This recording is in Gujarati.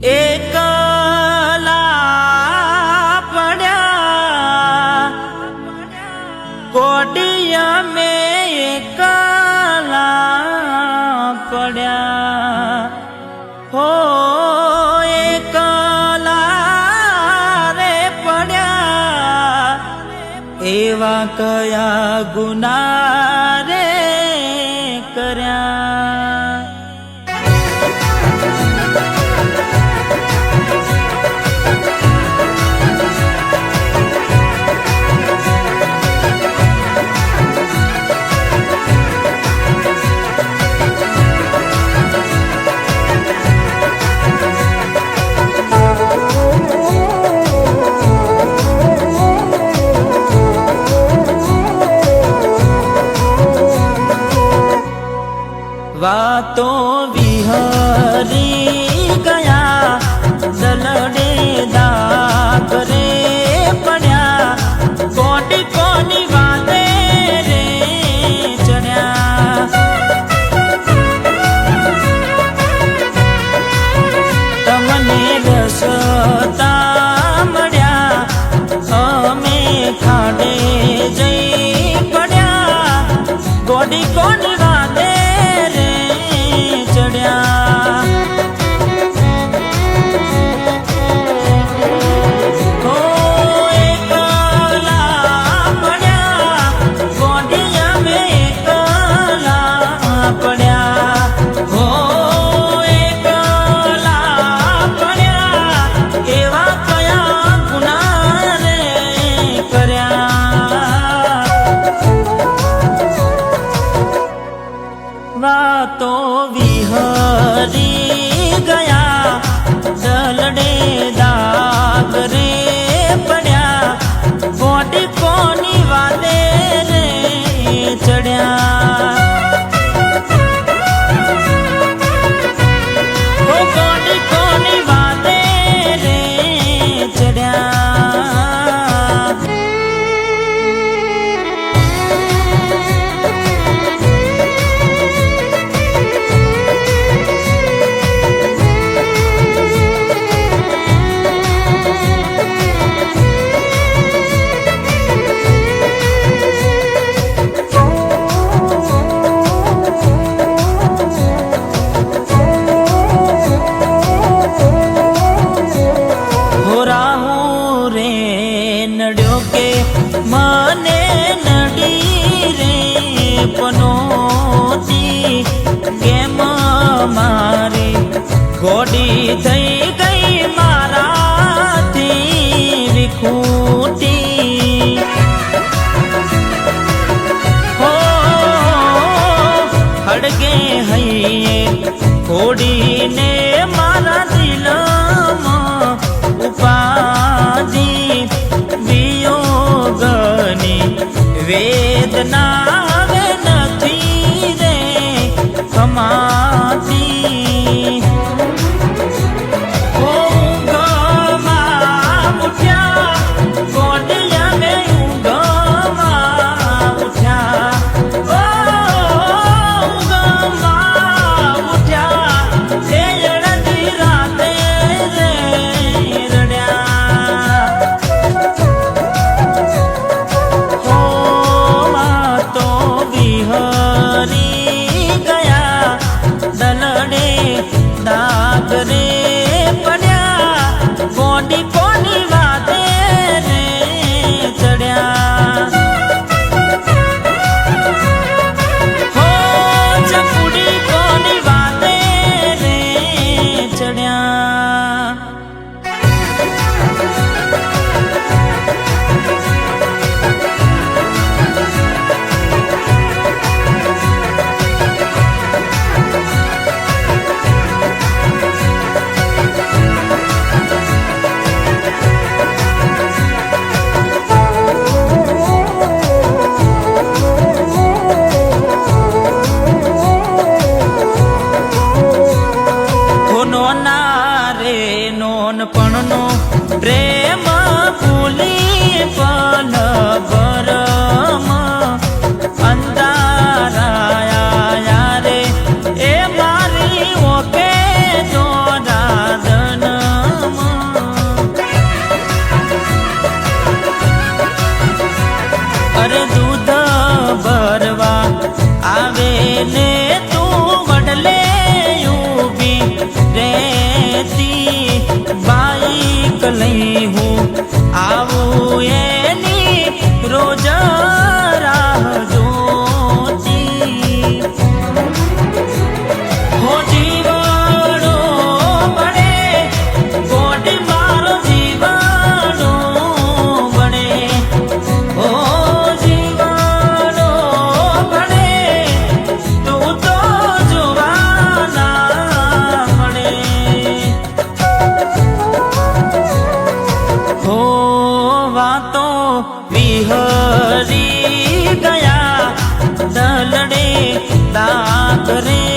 એકલા પડ્યા. કોડિયા મે એકલા પડ્યા. હો એકલા પડ્યા. એવા કયા ગુના વાતો વિહરી ગયા. દલડે દાગ રે પડ્યા. કોટી કોની વાતે રે ચડ્યા. તમને રસતા મળ્યા. અમે ખાડે જઈ પડ્યા. કોટી કોની Oh. হয় આવું એ রে